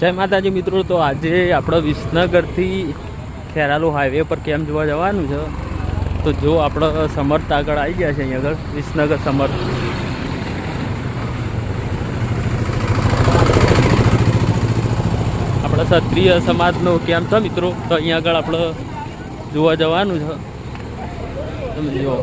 જય માતાજી મિત્રો, તો આજે આપણે વિસનગરથી ખેરાલુ હાઈવે પર કેમ જોવા જવાનું છે? તો જો આપણે સમર્થ આગળ આવી ગયા છે અહીંયા આગળ, વિસનગર સમર્થ. આપણા ક્ષત્રિય સમાજનો કેમ છે મિત્રો? તો અહીંયા આગળ આપણે જોવા જવાનું છે. તમે જુઓ.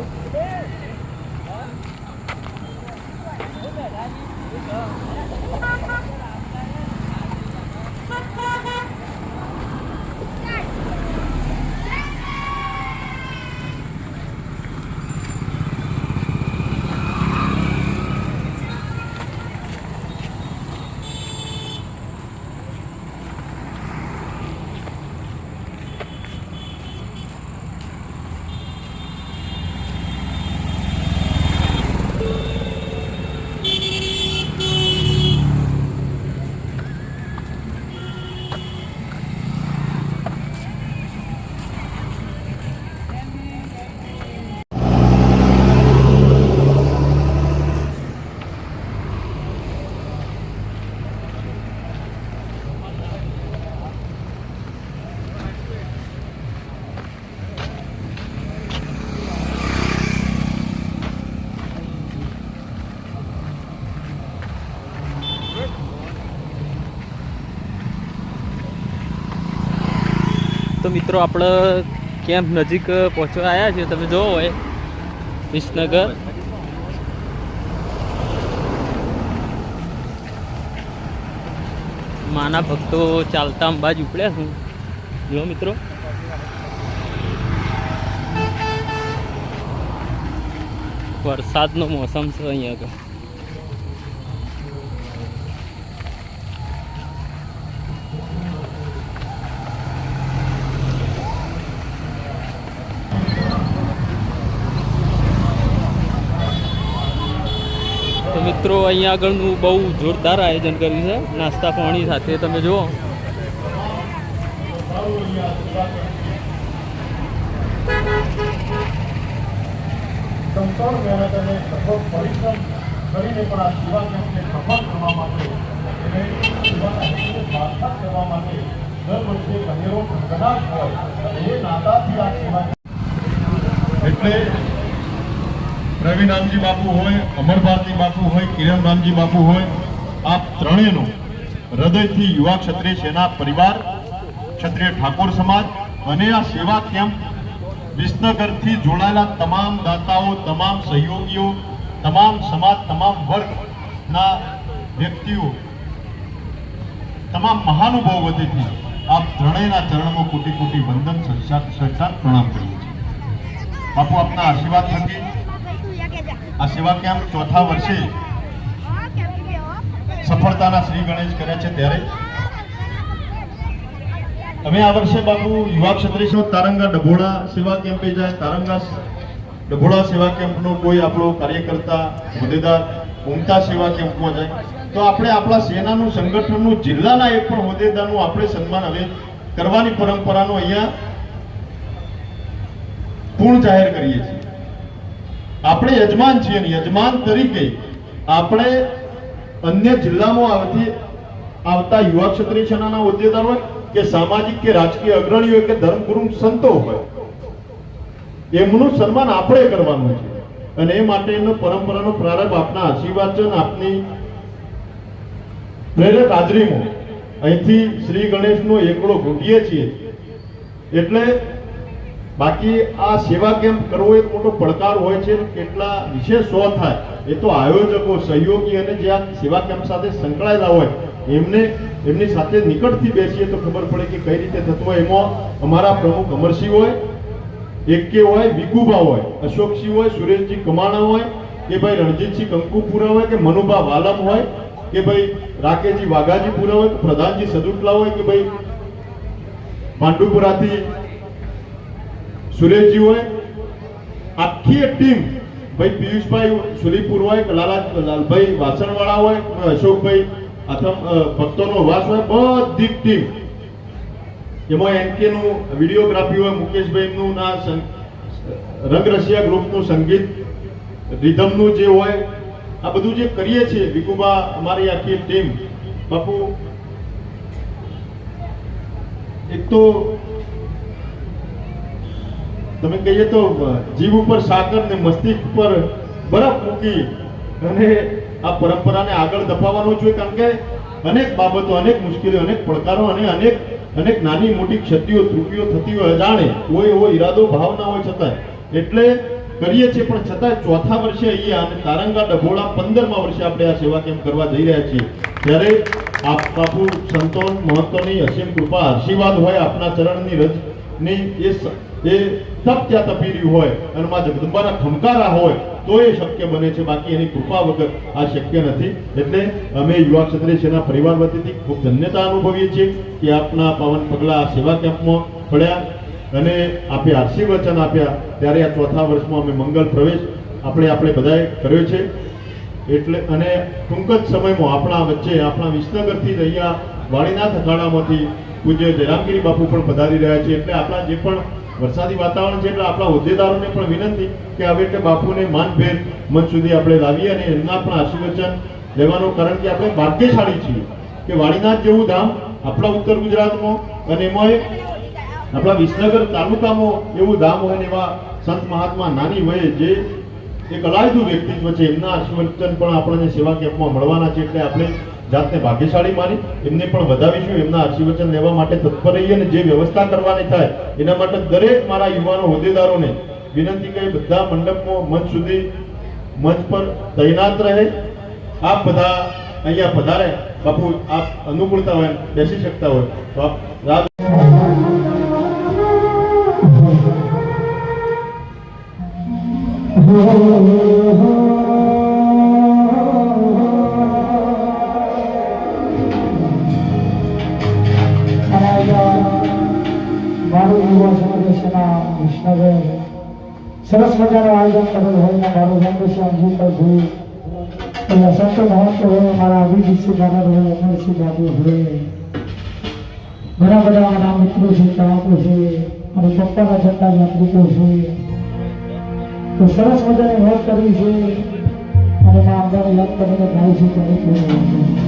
તો મિત્રો આપણે કેમ્પ નજીક પહોંચવા આવ્યા છીએ. તમે જોવો હોય વિસનગર. માના ભક્તો ચાલતા અંબાજી ઉપડ્યા છું. જો મિત્રો. વરસાદનો મોસમ છે અહીંયા આગળ તો મિત્રો અહીંયા આગળનું બહુ જોરદાર આયોજન કર્યું છે. નાસ્તા પાણી સાથે તમે જુઓ. એટલે પ્રવીણામજી બાપુ હોય અમરભારતી બાપુ હોય કિરણરામજી બાપુ હોય આ ત્રણેયનો હૃદયથી યુવા ક્ષત્રિય સેના પરિવાર, ક્ષત્રિય ઠાકોર સમાજ અને આ સેવા કેમ્પ વિસનગરથી જોડાયેલા તમામ દાતાઓ, તમામ સહયોગીઓ, તમામ સમાજ, તમામ વર્ગના વ્યક્તિઓ, તમામ મહાનુભાવો વતીથી આપ ત્રણેયના ચરણમાં કોટી કોટી વંદન સંસાર પ્રણામ કરીએ છીએ. બાપુ આપના આશીર્વાદ થકી આ સેવા કેમ્પ ચોથા વર્ષે સફળતાના શ્રી ગણેશ કર્યા છે ત્યારે. અમે આ વર્ષે બાપુ યુવા ક્ષત્રિય તારંગા ડભોળા સેવા કેમ્પે જાય. તારંગા ડભોળા સેવા કેમ્પનો કોઈ આપણો કાર્યકર્તા, હોદ્દેદાર ઉમતા સેવા કેમ્પમાં જાય. તો આપણે આપણા સેનાનું સંગઠનનું જિલ્લાના એક પણ હોદ્દેદારનું આપણે સન્માન હવે કરવાની પરંપરાનો અહીંયા પૂર્ણ જાહેર કરીએ છીએ. આપણે યજમાન છીએ યજમાન તરીકે આપણે અન્ય જિલ્લામાં આવતી આવતા યુવા ક્ષત્રિય સેનાના હોદ્દેદાર હોય કે સામાજિક કે રાજકીય અગ્રણી હોય કે ધર્મગુરુ સંતો હોય, એમનું સન્માન આપણે કરવાનું છે. અને એ માટેનો પરંપરાનો પ્રારંભ આપના આશીર્વાદ આપની પ્રેરક હાજરીમાં અહીંથી શ્રી ગણેશનો એકડો ઘૂંટીએ છીએ. એટલે બાકી આ સેવા કેમ્પ કરવો એક મોટો પડકાર હોય છે, કેટલા વિશેષ સો થાય, એ તો આયોજકો, સહયોગી અને જે આ સેવા કેમ્પ સાથે સંકળાયેલા હોય, એમને, એમની સાથે નિકટથી બેસીએ તો ખબર પડે કે કઈ રીતે થતું હોય. એમાં અમારા પ્રમુખ અમરસિંહ હોય એકે હોય, વિકુભા હોય, અશોકસિંહ હોય, સુરેશજી કમાણા હોય, કે ભાઈ રણજીતસિંહ કંકુપુરા હોય, કે મનુભા વાલમ હોય, કે ભાઈ રાકેશજી વાઘાજીપુરા હોય, કે પ્રધાનજી સદુટલા હોય, કે ભાઈ પાંડુપુરાથી સુરેશજી હોય, આખી એક ટીમ ભાઈ પિયુષભાઈ, સુલીપુર હોય લાલા, લાલભાઈ વાસણવાળા હોય અશોકભાઈ, આથમ ભક્તોનો વાસ હોય, બધી ટીમ એમાં એનકે નું વિડીયોગ્રાફી હોય, મુકેશભાઈ નું રંગરસિયા ગ્રુપનું સંગીત રિધમનું જે હોય, આ બધું જે કરીએ છીએ, વિકુબા, અમારી આખી ટીમ બાપુ, એક તો તમે કહીએ તો જીવ ઉપર સાકર ને મસ્તિષ્ક ઉપર બરફ મૂકી અને આ પરંપરાને આગળ ધપાવવાનું જોઈએ કારણ કે અનેક બાબતો, અનેક મુશ્કેલીઓ, અનેક પડકારો અને અનેક અનેક નાની મોટી ક્ષતિઓ, ત્રુટીઓ થતી હોય, અજાણે કોઈ એવો ઈરાદો ભાવ ના હોય છતાંય એટલે કરીએ છીએ, પણ છતાંય ચોથા વર્ષે અહીંયા અને તારંગા ડભોળા પંદરમા વર્ષે આપણે આ સેવા કેમ્પ કરવા જઈ રહ્યા છીએ. ત્યારે આપ બાપુ સંતોન મહંતોની અસીમ કૃપા, આશીર્વાદ હોય આપના ચરણની રજની એ એ તપ ત્યાં તપી હોય અને માં જગદંબાના ખમકારા હોય, તો એ શક્ય બને છે. બાકી એની કૃપા વગર આ શક્ય નથી. એટલે અમે યુવા ક્ષત્રિય સેના પરિવાર વતીથી ખૂબ ધન્યતા અનુભવીએ છીએ કે આપના પાવન પગલા આ સેવા કેમ્પમાં પડ્યા અને આપે આશીર્વચન આપ્યા. ત્યારે આ ચોથા વર્ષમાં અમે મંગલ પ્રવેશ આપણે આપણે બધાએ કર્યો છે. એટલે અને ટૂંક જ સમયમાં આપણા વચ્ચે આપણા વિસનગરથી અહીંયા વાણીનાથ અખાડામાંથી પૂજ્ય જયરામગીરી બાપુ પણ પધારી રહ્યા છે. એટલે આપણા જે પણ વરસાદી વાતાવરણ છે એટલે આપણા હોદ્દેદારોને પણ વિનંતી કે હવે એટલે બાપુને માનભેર મન સુધી આપણે લાવીએ અને એમના પણ આશીર્વચન લેવાનું. કારણ કે આપણે ભાગ્યશાળી છીએ કે વાણીનાથ જેવું ધામ આપણા ઉત્તર ગુજરાતમાં અને એમાં આપણા વિસનગર તાલુકામાં એવું ધામ હોય ને એવા સંત મહાત્મા નાની વયે જે એક અલાયદું વ્યક્તિત્વ છે, એમના આશીર્વચન પણ આપણને સેવા કેમ્પમાં મળવાના છે. એટલે આપણે જાતને ભાગ્યશાળી માની, એમને પણ વધાવીશું, એમના આશીર્વચન લેવા માટે તત્પર રહીએ અને જે વ્યવસ્થા કરવાની થાય, એના માટે દરેક મારા યુવાનો હોદ્દેદારોને વિનંતી કરી બધા મંડપમાં મંચ સુધી મંચ પર તૈનાત રહે. આપ બધા અહીંયા પધારે. બાપુ, આપ અનુકૂળતા હોય, બેસી શકતા હોય. તો આપ રાત મારું સરસ મજાનું આયોજન કરેલ હોય મારું સંદેશ અંગીકાર હોય એટલે સંતો મહંતો હોય, મારા અભિજીતસિંહ દાદા હોય, અમરસિંહ બાબુ હોય. ઘણા બધા મારા મિત્રો છે ચાહકો છે અને પપ્પાના જતા યાત્રિકો છે. તો સરસ મજાની વાત કરવી છે. અને મા અંબાને યાદ કરીને ગાય છે ત્યારે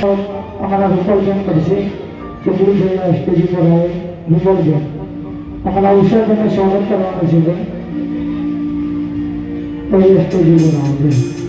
आम्हाला विसर्जन करशील चोपडी खेळला स्टेजी बघावे विसर्जन आम्हाला विसर्जन स्वागत करावं शिकेल पहिले स्टेजी बघावं